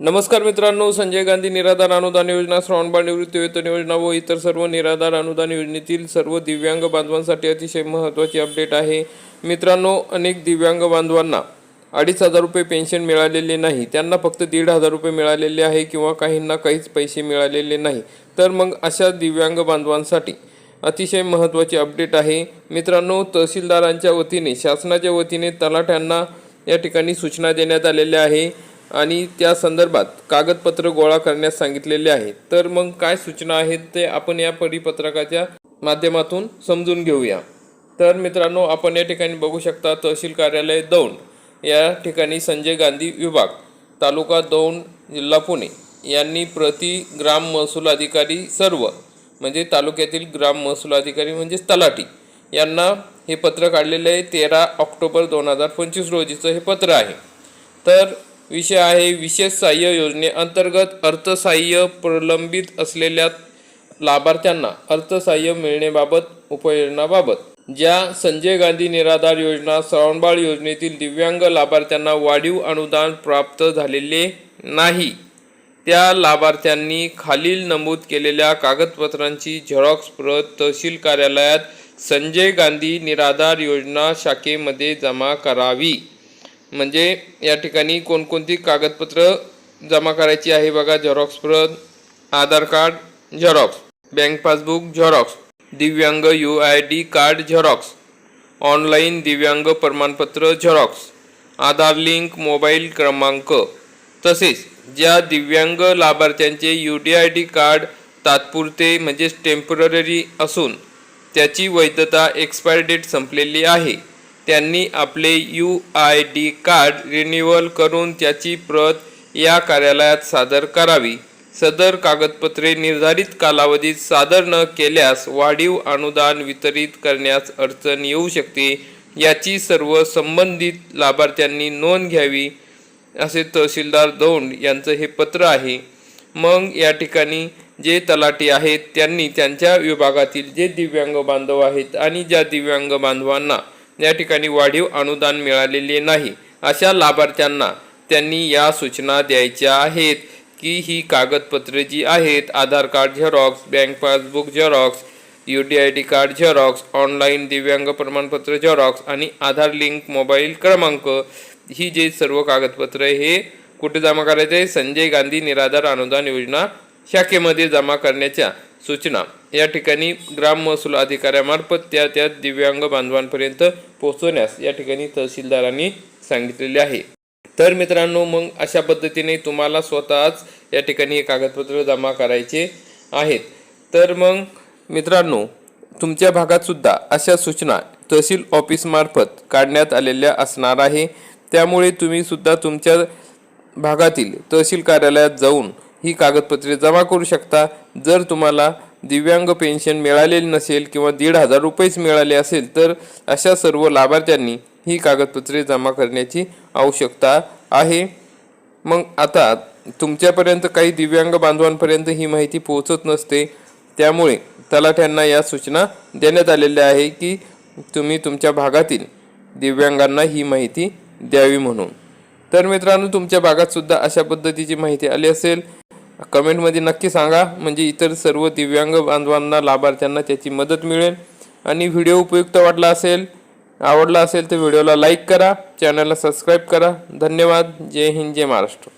नमस्कार मित्रांनो संजय गांधी निराधार अनुदान योजना श्रावणबाळ निवृत्ती वेतन योजना व इतर सर्व निराधार अनुदान योजनेतील सर्व दिव्यांग बांधवांसाठी अतिशय महत्त्वाची अपडेट आहे. मित्रांनो अनेक दिव्यांग बांधवांना अडीच हजार रुपये पेन्शन मिळालेले नाही. त्यांना फक्त दीड हजार रुपये मिळालेले आहे किंवा काहींना काहीच पैसे मिळालेले नाही. तर मग अशा दिव्यांग बांधवांसाठी अतिशय महत्त्वाची अपडेट आहे. मित्रांनो तहसीलदारांच्या वतीने शासनाच्या वतीने तलाठ्यांना या ठिकाणी सूचना देण्यात आलेल्या आहे. आणि त्या संदर्भात कागदपत्र गोळा करण्यास सांगितलेले आहे. तर मग काय सूचना आहेत ते आपण या परिपत्रकाच्या माध्यमातून समजून घेऊया. तर मित्रांनो आपण या ठिकाणी बघू शकता तहसील कार्यालय दौंड या ठिकाणी संजय गांधी विभाग तालुका दौंड जिल्हा पुणे यांनी प्रति ग्राम महसूल अधिकारी सर्व म्हणजे तालुक्यातील ग्राम महसूल अधिकारी म्हणजेच तलाठी यांना हे पत्र काढलेले आहे तेरा ऑक्टोबर दोन हजार पंचवीस रोजीचं हे पत्र आहे. तर विषय आहे. विशेष सहाय्य योजनेअंतर्गत अर्थसहाय्य प्रलंबित असलेल्या लाभार्थ्यांना अर्थसहाय्य मिळण्याबाबत उपाययोजनाबाबत. ज्या संजय गांधी निराधार योजना श्रावणबाळ योजनेतील दिव्यांग लाभार्थ्यांना वाढीव अनुदान प्राप्त झालेले नाही त्या लाभार्थ्यांनी खालील नमूद केलेल्या कागदपत्रांची झेरॉक्स प्रत तहसील कार्यालयात संजय गांधी निराधार योजना शाखेमध्ये जमा करावी. म्हणजे या ठिकाणी कोणकोणती कागदपत्र जमा करायची आहे बघा झेरॉक्स प्रत Aadhaar card xerox bank passbook xerox दिव्यांग U I D card xerox online दिव्यांग प्रमाणपत्र झेरॉक्स आधार लिंक मोबाईल क्रमांक. तसेच ज्या दिव्यांग लाभार्थ्यांचे U D I D card तात्पुरते म्हणजेच टेंपररी असून त्याची वैधता एक्सपायर डेट संपलेली आहे. त्यांनी आपले U I D card renewal करून त्याची प्रत या कार्यालयात सादर करावी. सदर कागदपत्रे निर्धारित कालावधीत सादर न केल्यास वाढीव अनुदान वितरित करण्यास अडचण येऊ शकते. याची सर्व संबंधित लाभार्थ्यांनी नोंद घ्यावी असे तहसीलदार दौंड यांचं हे पत्र आहे. मग या ठिकाणी जे तलाठी आहेत त्यांनी त्यांच्या विभागातील जे दिव्यांग बांधव आहेत आणि ज्या दिव्यांग बांधवांना या ठिकाणी वाढीव अनुदान मिळालेले नाही. अशा लाभार्थ्यांना त्यांनी या सूचना द्यायच्या आहेत की ही कागदपत्रे जी आहेत Aadhaar card xerox bank passbook xerox U D I D card xerox online दिव्यांग प्रमाणपत्र झेरॉक्स आणि आधार लिंक मोबाईल क्रमांक ही जे सर्व कागदपत्रे हे कुठे जमा करायचे? संजय गांधी निराधार अनुदान योजना शाखेमध्ये जमा करण्याच्या सूचना. या ठिकाणी ग्राम महसूल अधिकाऱ्यामार्फत त्या त्या दिव्यांग बांधवांपर्यंत पोहोचवण्यास या ठिकाणी तहसीलदारांनी सांगितलेले आहे. तर मित्रांनो मग अशा पद्धतीने तुम्हाला स्वतःच या ठिकाणी हे कागदपत्र जमा करायचे आहेत. तर मग मित्रांनो तुमच्या भागातसुद्धा अशा सूचना तहसील ऑफिसमार्फत काढण्यात आलेल्या असणार आहे. त्यामुळे तुम्ही सुद्धा तुमच्या भागातील तहसील कार्यालयात जाऊन ही कागदपत्रे जमा करू शकता. जर तुम्हाला दिव्यांग पेन्शन मिळालेली नसेल किंवा दीड हजार रुपयेच मिळाले असेल तर अशा सर्व लाभार्थ्यांनी ही कागदपत्रे जमा करण्याची आवश्यकता आहे. मग आता तुमच्यापर्यंत काही दिव्यांग बांधवांपर्यंत ही माहिती पोहोचत नसते. त्यामुळे तलाठ्यांना या सूचना देण्यात आलेल्या आहे की तुम्ही तुमच्या भागातील दिव्यांगांना ही माहिती द्यावी म्हणून. तर मित्रांनो तुमच्या भागातसुद्धा अशा पद्धतीची माहिती आली असेल. कमेंटमध्ये नक्की सांगा. म्हणजे इतर सर्व दिव्यांग बांधवांना लाभार्थ्यांना त्याची मदत मिळेल. आणि व्हिडिओ उपयुक्त वाटला असेल आवडला असेल तर व्हिडिओला लाईक करा. चॅनलला सबस्क्राईब करा. धन्यवाद. जय हिंद जय महाराष्ट्र.